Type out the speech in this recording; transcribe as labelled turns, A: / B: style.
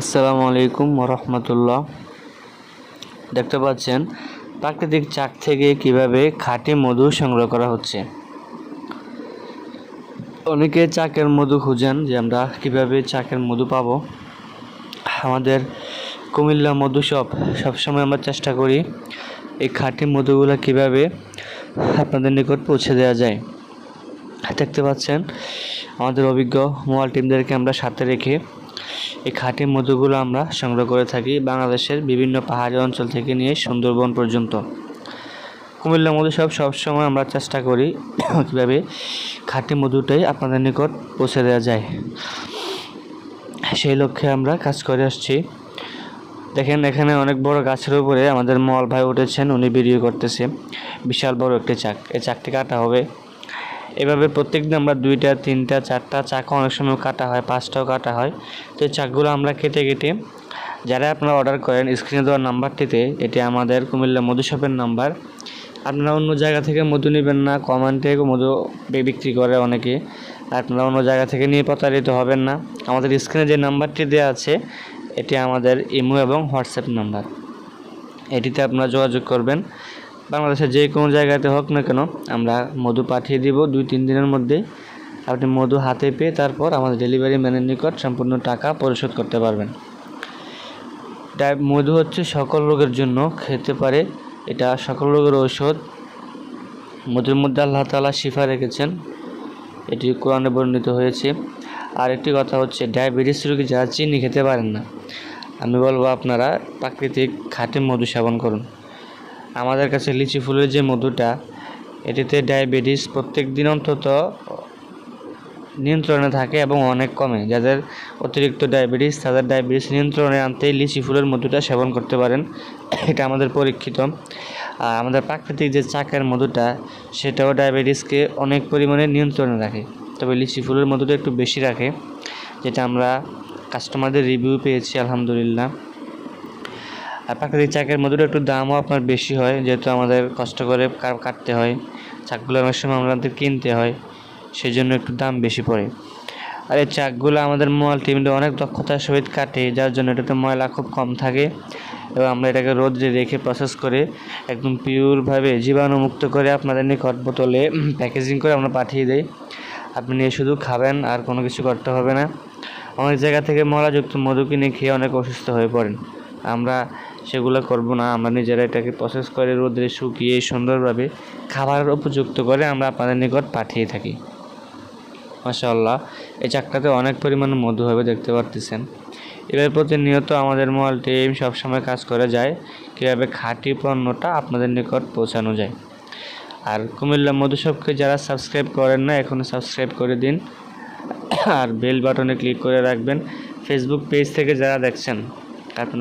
A: আসসালামু আলাইকুম রহমতুল্লাহ দেখতে পাচ্ছেন, প্রাকৃতিক চাক থেকে কীভাবে খাঁটি মধু সংগ্রহ করা হচ্ছে। অনেকে চাকের মধু খুঁজেন যে আমরা কীভাবে চাকের মধু পাবো। আমাদের কুমিল্লা মধু শপ, সবসময় আমরা চেষ্টা করি এই খাঁটি মধুগুলো কীভাবে আপনাদের নিকট পৌঁছে দেওয়া যায়। দেখতে পাচ্ছেন, আমাদের অভিজ্ঞ মোবাইল টিমদেরকে আমরা সাথে রেখে এই খাঁটি মধুগুলো আমরা সংগ্রহ করে থাকি বাংলাদেশের বিভিন্ন পাহাড়ি অঞ্চল থেকে নিয়ে সুন্দরবন পর্যন্ত। কুমিল্লা মধু সব সবসময় আমরা চেষ্টা করি কীভাবে খাঁটি মধুটাই আপনাদের নিকট পৌঁছে দেওয়া যায়। সেই লক্ষ্যে আমরা কাজ করে আসছি। দেখেন এখানে অনেক বড় গাছের উপরে আমাদের মল ভাই উঠেছেন, উনি ভিডিও করতেছে। বিশাল বড় একটি চাক, এই চাকটি কাটা হবে। এভাবে প্রত্যেক দিন আমরা দুইটা, তিনটা, চারটা চাকা অনেক সময় কাটা হয়, পাঁচটাও কাটা হয়। তো এই চাকগুলো আমরা কেটে কেটে যারা আপনারা অর্ডার করেন স্ক্রিনে দেওয়ার নাম্বারটিতে, এটি আমাদের কুমিল্লা মধু শপের নাম্বার। আপনারা অন্য জায়গা থেকে মধু নেবেন না কমেন্টে মধু বিক্রি করে অনেকে। আপনারা অন্য জায়গা থেকে নিয়ে প্রতারিত হবেন না। আমাদের স্ক্রিনে যে নাম্বারটি দেওয়া আছে, এটি আমাদের ইমো এবং হোয়াটসঅ্যাপ নাম্বার। এটিতে আপনারা যোগাযোগ করবেন। বাংলাদেশের যে কোনো জায়গাতে হোক না কেন, আমরা মধু পাঠিয়ে দিব দুই, তিন দিনের মধ্যে। আপনি মধু হাতে পেয়ে তারপর আমাদের ডেলিভারি ম্যানের নিকট সম্পূর্ণ টাকা পরিশোধ করতে পারবেন। ডাই মধু হচ্ছে সকল রোগের জন্য খেতে পারে। এটা সকল রোগের ঔষধ। মধুর মধ্যে আল্লাহ তাআলা শিফা রেখেছেন। এটি কোরআনে বর্ণিত হয়েছে। আর একটি কথা হচ্ছে, ডায়াবেটিস রোগী যারা চিনি খেতে পারেন না। আমি বলব আপনারা প্রাকৃতিক খাঁটি মধু সেবন করুন। আমাদের কাছে লিচি ফুলের যে মধুটা, এটিতে ডায়াবেটিস প্রত্যেক দিন অন্তত নিয়ন্ত্রণে থাকে এবং অনেক কমে। যাদের অতিরিক্ত ডায়াবেটিস, তাদের ডায়াবেটিস নিয়ন্ত্রণে আনতে লিচি ফুলের মধুটা সেবন করতে পারেন। এটা আমাদের পরীক্ষিত। আর আমাদের প্রাকৃতিক যে চাকের মধুটা, সেটাও ডায়াবেটিসকে অনেক পরিমাণে নিয়ন্ত্রণে রাখে। তবে লিচি ফুলের মধুটা একটু বেশি রাখে, যেটা আমরা কাস্টমারদের রিভিউ পেয়েছি, আলহামদুলিল্লাহ। আর প্রাকৃতিক চাকের মধুটা একটু দামও আপনার বেশি হয়, যেহেতু আমাদের কষ্ট করে কাটতে হয়। চাকগুলো অনেক সময় আমাদের কিনতে হয় সেই জন্য একটু দাম বেশি পড়ে। আর এই চাকগুলো আমাদের মোয়াল টিমটা অনেক দক্ষতার সহিত কাটে, যার জন্য এটাতে ময়লা খুব কম থাকে। এবং আমরা এটাকে রোদ্রে রেখে প্রসেস করে একদম পিওরভাবে জীবাণুমুক্ত করে আপনাদের নিকট বোতলে প্যাকেজিং করে আমরা পাঠিয়ে দেই। আপনি নিয়ে শুধু খাবেন, আর কোনো কিছু করতে হবে না। অনেক জায়গা থেকে ময়লাযুক্ত মধু কিনে খেয়ে অনেক অসুস্থ হয়ে পড়েন। আমরা সেগুলো করব না, আমরা নিজেরা এটাকে প্রসেস করে রোদ্রে শুকিয়ে সুন্দরভাবে খাবারের উপযুক্ত করে আমরা আপনাদের নিকট পাঠিয়ে থাকি। মাশাআল্লাহ, এই চাকটাতে অনেক পরিমাণে মধু হবে, দেখতে পারতেছেন। এবার প্রতিনিয়ত আমাদের মোবাইল টিম সবসময় কাজ করে যায়, কীভাবে খাঁটি পণ্যটা আপনাদের নিকট পৌঁছানো যায়। আর কুমিল্লা মধুসবকে যারা সাবস্ক্রাইব করেন না, এখনও সাবস্ক্রাইব করে দিন। আর বেল বাটনে ক্লিক করে রাখবেন। ফেসবুক পেজ থেকে যারা দেখছেন